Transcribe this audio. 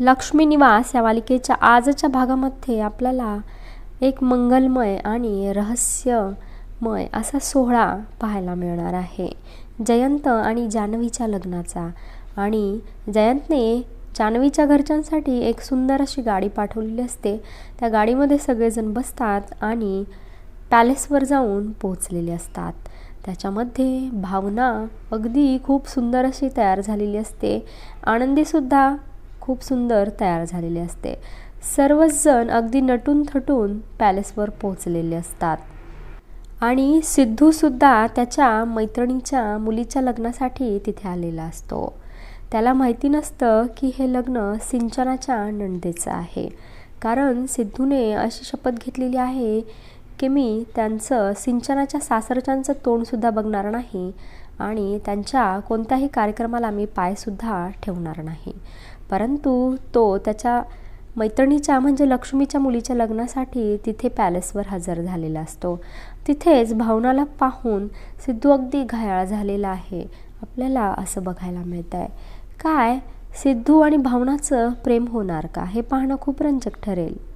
लक्ष्मी निवास या मालिकेच्या आजच्या भागामध्ये आपल्याला एक मंगलमय आणि रहस्यमय असा सोहळा पाहायला मिळणार आहे. जयंत आणि जान्हवीच्या लग्नाचा. आणि जयंतने जान्हवीच्या घरच्यांसाठी एक सुंदर अशी गाडी पाठवलेली असते. त्या गाडीमध्ये सगळेजण बसतात आणि पॅलेसवर जाऊन पोहोचलेले असतात. त्याच्यामध्ये भावना अगदी खूप सुंदर अशी तयार झालेली असते. आनंदीसुद्धा खूप सुंदर तयार झालेली असते. सर्वच जण अगदी नटून थटून पॅलेसवर पोहोचलेले असतात. आणि सिद्धूसुद्धा त्याच्या मैत्रिणीच्या मुलीच्या लग्नासाठी तिथे आलेला असतो. त्याला माहिती नसतं की हे लग्न सिंचनाच्या नंदेचं आहे. कारण सिद्धूने अशी शपथ घेतलेली आहे की मी त्यांचं सिंचनाच्या सासरच्यांचं तोंडसुद्धा बघणार नाही आणि त्यांच्या कोणत्याही कार्यक्रमाला मी पायसुद्धा ठेवणार नाही. परंतु तो त्याच्या मैत्रिणीच्या म्हणजे लक्ष्मीच्या मुलीच्या लग्नासाठी तिथे पॅलेसवर हजर झालेला असतो. तिथेच भावनाला पाहून सिद्धू अगदी घायाळ झालेला आहे. आपल्याला असं बघायला मिळत आहे काय? सिद्धू आणि भावनाचं प्रेम होणार का? हे पाहणं खूप रंजक ठरेल.